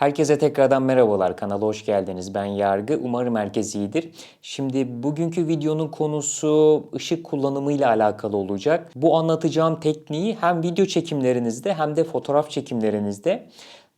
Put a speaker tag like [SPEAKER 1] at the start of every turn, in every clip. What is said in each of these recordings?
[SPEAKER 1] Herkese tekrardan merhabalar. Kanala hoş geldiniz. Ben Yargı. Umarım herkes iyidir. Şimdi bugünkü videonun konusu ışık kullanımıyla alakalı olacak. Bu anlatacağım tekniği hem video çekimlerinizde hem de fotoğraf çekimlerinizde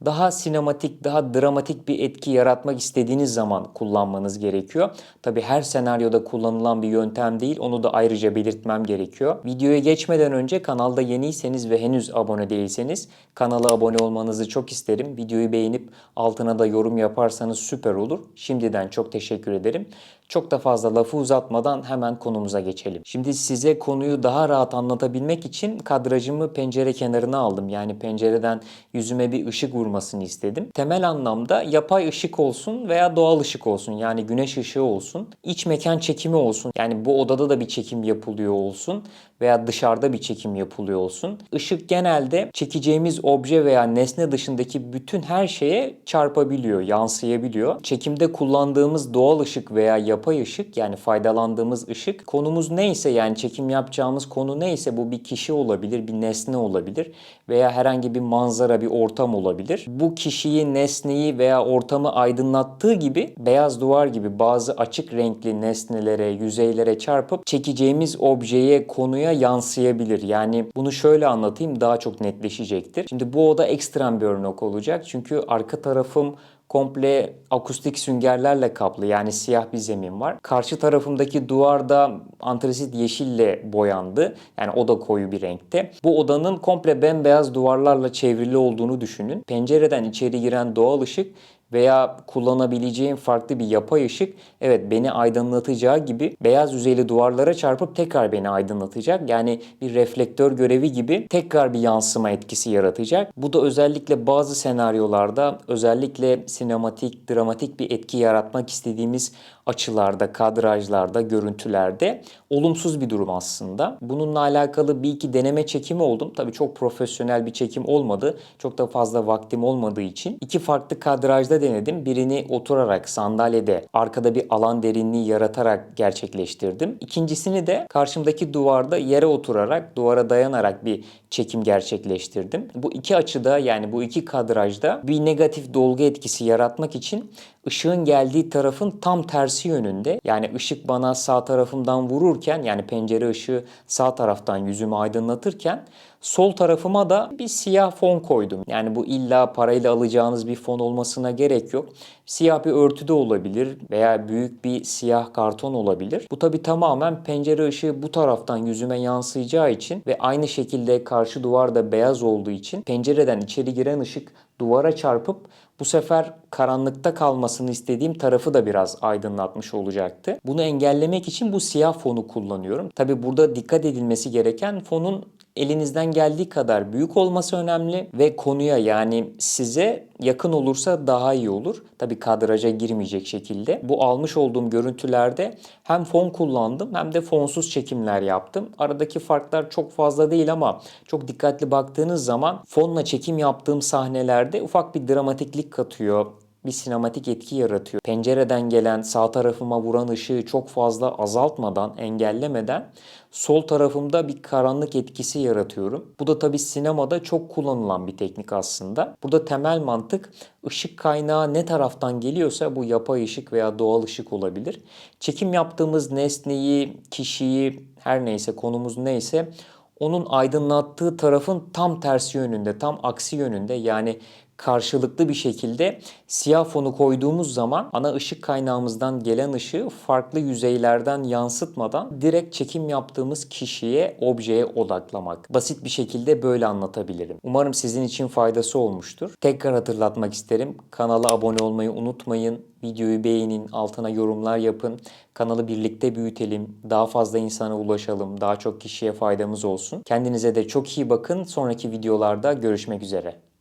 [SPEAKER 1] daha sinematik, daha dramatik bir etki yaratmak istediğiniz zaman kullanmanız gerekiyor. Tabi her senaryoda kullanılan bir yöntem değil. Onu da ayrıca belirtmem gerekiyor. Videoya geçmeden önce kanalda yeniyseniz ve henüz abone değilseniz kanala abone olmanızı çok isterim. Videoyu beğenip altına da yorum yaparsanız süper olur. Şimdiden çok teşekkür ederim. Çok da fazla lafı uzatmadan hemen konumuza geçelim. Şimdi size konuyu daha rahat anlatabilmek için kadrajımı pencere kenarına aldım. Yani pencereden yüzüme bir ışık vurmasını istedim. Temel anlamda yapay ışık olsun veya doğal ışık olsun. Yani güneş ışığı olsun. iç mekan çekimi olsun. Yani bu odada da bir çekim yapılıyor olsun veya dışarıda bir çekim yapılıyor olsun. Işık genelde çekeceğimiz obje veya nesne dışındaki bütün her şeye çarpabiliyor, yansıyabiliyor. Çekimde kullandığımız doğal ışık veya yapay ışık yani faydalandığımız ışık konumuz neyse yani çekim yapacağımız konu neyse bu bir kişi olabilir, bir nesne olabilir veya herhangi bir manzara, bir ortam olabilir. Bu kişiyi, nesneyi veya ortamı aydınlattığı gibi beyaz duvar gibi bazı açık renkli nesnelere, yüzeylere çarpıp çekeceğimiz objeye, konuya yansıyabilir. Yani bunu şöyle anlatayım daha çok netleşecektir. Şimdi bu oda ekstrem bir örnek olacak. Çünkü arka tarafım komple akustik süngerlerle kaplı yani siyah bir zemin var. Karşı tarafımdaki duvarda antrasit yeşille boyandı. Yani o da koyu bir renkte. Bu odanın komple bembeyaz duvarlarla çevrili olduğunu düşünün. Pencereden içeri giren doğal ışık veya kullanabileceğim farklı bir yapay ışık evet beni aydınlatacağı gibi beyaz yüzeyli duvarlara çarpıp tekrar beni aydınlatacak. Yani bir reflektör görevi gibi tekrar bir yansıma etkisi yaratacak. Bu da özellikle bazı senaryolarda özellikle sinematik, dramatik bir etki yaratmak istediğimiz açılarda, kadrajlarda, görüntülerde olumsuz bir durum aslında. Bununla alakalı bir iki deneme çekimi oldum. Tabii çok profesyonel bir çekim olmadı. Çok da fazla vaktim olmadığı için. iki farklı kadrajda denedim. Birini oturarak sandalyede arkada bir alan derinliği yaratarak gerçekleştirdim. İkincisini de karşımdaki duvarda yere oturarak, duvara dayanarak bir çekim gerçekleştirdim. Bu iki açıda yani bu iki kadrajda bir negatif dolgu etkisi yaratmak için ışığın geldiği tarafın tam tersi yönünde. Yani ışık bana sağ tarafımdan vururken yani pencere ışığı sağ taraftan yüzümü aydınlatırken sol tarafıma da bir siyah fon koydum. Yani bu illa parayla alacağınız bir fon olmasına gerek yok. Siyah bir örtü de olabilir veya büyük bir siyah karton olabilir. Bu tabi tamamen pencere ışığı bu taraftan yüzüme yansıyacağı için ve aynı şekilde karşı duvarda beyaz olduğu için pencereden içeri giren ışık duvara çarpıp bu sefer karanlıkta kalmasını istediğim tarafı da biraz aydınlatmış olacaktı. Bunu engellemek için bu siyah fonu kullanıyorum. Tabi burada dikkat edilmesi gereken fonun elinizden geldiği kadar büyük olması önemli ve konuya yani size yakın olursa daha iyi olur. Tabi kadraja girmeyecek şekilde. Bu almış olduğum görüntülerde hem fon kullandım hem de fonsuz çekimler yaptım. Aradaki farklar çok fazla değil ama çok dikkatli baktığınız zaman fonla çekim yaptığım sahnelerde ufak bir dramatiklik katıyor bir sinematik etki yaratıyor. Pencereden gelen sağ tarafıma vuran ışığı çok fazla azaltmadan, engellemeden sol tarafımda bir karanlık etkisi yaratıyorum. Bu da tabi sinemada çok kullanılan bir teknik aslında. Burada temel mantık ışık kaynağı ne taraftan geliyorsa bu yapay ışık veya doğal ışık olabilir. Çekim yaptığımız nesneyi, kişiyi her neyse konumuz neyse onun aydınlattığı tarafın tam tersi yönünde, tam aksi yönünde yani karşılıklı bir şekilde siyah fonu koyduğumuz zaman ana ışık kaynağımızdan gelen ışığı farklı yüzeylerden yansıtmadan direkt çekim yaptığımız kişiye, objeye odaklamak. Basit bir şekilde böyle anlatabilirim. Umarım sizin için faydası olmuştur. Tekrar hatırlatmak isterim. Kanala abone olmayı unutmayın. Videoyu beğenin, altına yorumlar yapın. Kanalı birlikte büyütelim. Daha fazla insana ulaşalım. Daha çok kişiye faydamız olsun. Kendinize de çok iyi bakın. Sonraki videolarda görüşmek üzere.